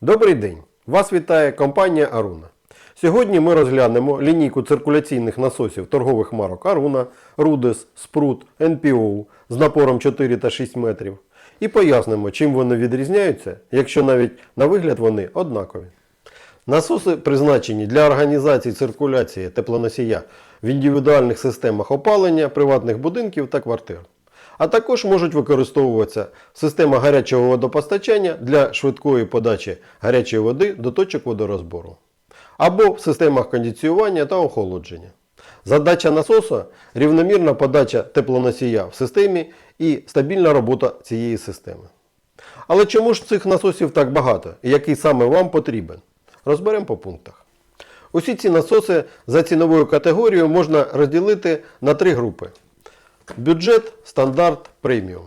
Добрий день! Вас вітає компанія Аруна. Сьогодні ми розглянемо лінійку циркуляційних насосів торгових марок Аруна, Рудес, Спрут, NPO з напором 4 та 6 метрів і пояснимо, чим вони відрізняються, якщо навіть на вигляд вони однакові. Насоси призначені для організації циркуляції теплоносія в індивідуальних системах опалення приватних будинків та квартир. А також можуть використовуватися система гарячого водопостачання для швидкої подачі гарячої води до точок водорозбору. Або в системах кондиціювання та охолодження. Задача насоса рівномірна подача теплоносія в системі і стабільна робота цієї системи. Але чому ж цих насосів так багато і який саме вам потрібен? Розберемо по пунктах. Усі ці насоси за ціновою категорією можна розділити на три групи: бюджет, стандарт, преміум.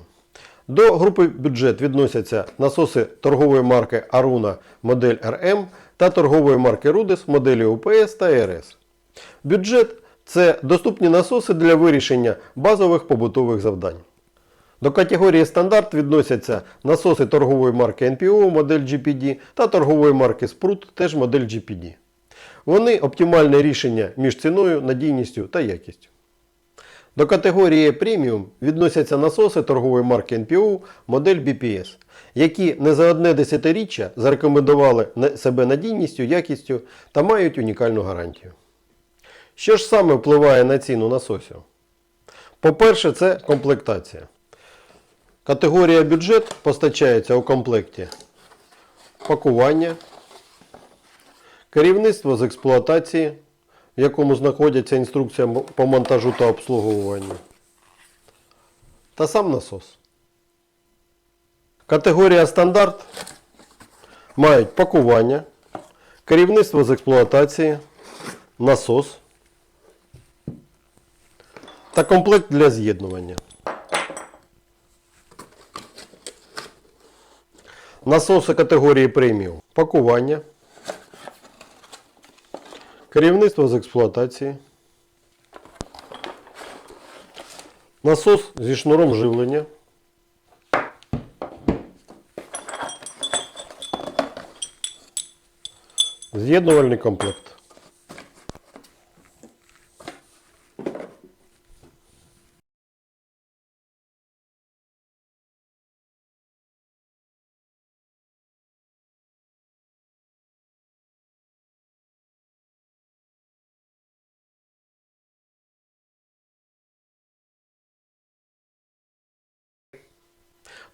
До групи бюджет відносяться насоси торгової марки Aruna модель RM та торгової марки Rudis моделі UPS та RS. Бюджет це доступні насоси для вирішення базових побутових завдань. До категорії стандарт відносяться насоси торгової марки NPO модель GPD та торгової марки Sprut теж модель GPD. Вони оптимальне рішення між ціною, надійністю та якістю. До категорії преміум відносяться насоси торгової марки NPO модель BPS, які не за одне десятиріччя зарекомендували себе надійністю, якістю та мають унікальну гарантію. Що ж саме впливає на ціну насосів? По-перше, це комплектація. Категорія бюджет постачається у комплекті пакування, керівництво з експлуатації, в якому знаходяться інструкція по монтажу та обслуговуванню, та сам насос. Категорія стандарт мають пакування, керівництво з експлуатації, насос та комплект для з'єднування. Насоси категорії преміум. Пакування. Керівництво з експлуатації. Насос зі шнуром живлення. З'єднувальний комплект.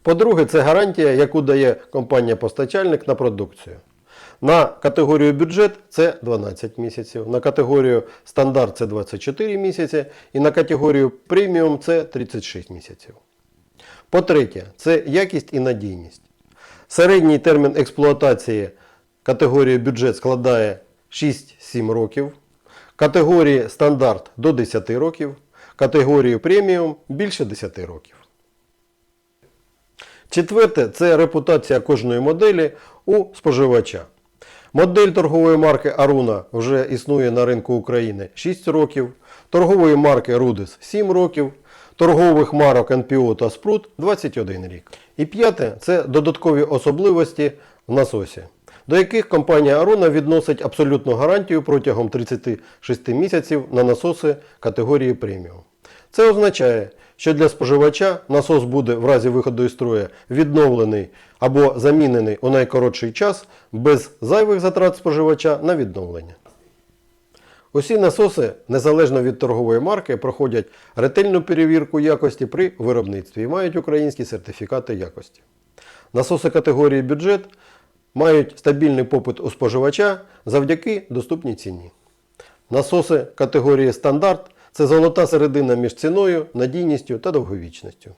По-друге, це гарантія, яку дає компанія-постачальник на продукцію. На категорію бюджет це 12 місяців, на категорію стандарт це 24 місяці і на категорію преміум це 36 місяців. По-третє, це якість і надійність. Середній термін експлуатації категорії бюджет складає 6-7 років, категорії стандарт до 10 років, категорії преміум більше 10 років. Четверте це репутація кожної моделі у споживача. Модель торгової марки Aruna вже існує на ринку України 6 років, торгової марки Rudis 7 років, торгових марок NPO та Sprut 21 рік. І п'яте це додаткові особливості в насосі, до яких компанія Aruna відносить абсолютну гарантію протягом 36 місяців на насоси категорії преміум. Це означає, що для споживача насос буде в разі виходу із строю відновлений або замінений у найкоротший час без зайвих затрат споживача на відновлення. Усі насоси, незалежно від торгової марки, проходять ретельну перевірку якості при виробництві і мають українські сертифікати якості. Насоси категорії бюджет мають стабільний попит у споживача завдяки доступній ціні. Насоси категорії стандарт це золота середина між ціною, надійністю та довговічністю.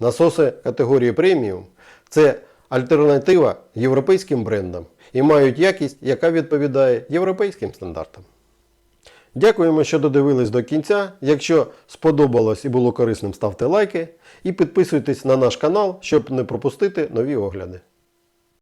Насоси категорії преміум це альтернатива європейським брендам і мають якість, яка відповідає європейським стандартам. Дякуємо, що додивились до кінця. Якщо сподобалось і було корисним, ставте лайки і підписуйтесь на наш канал, щоб не пропустити нові огляди.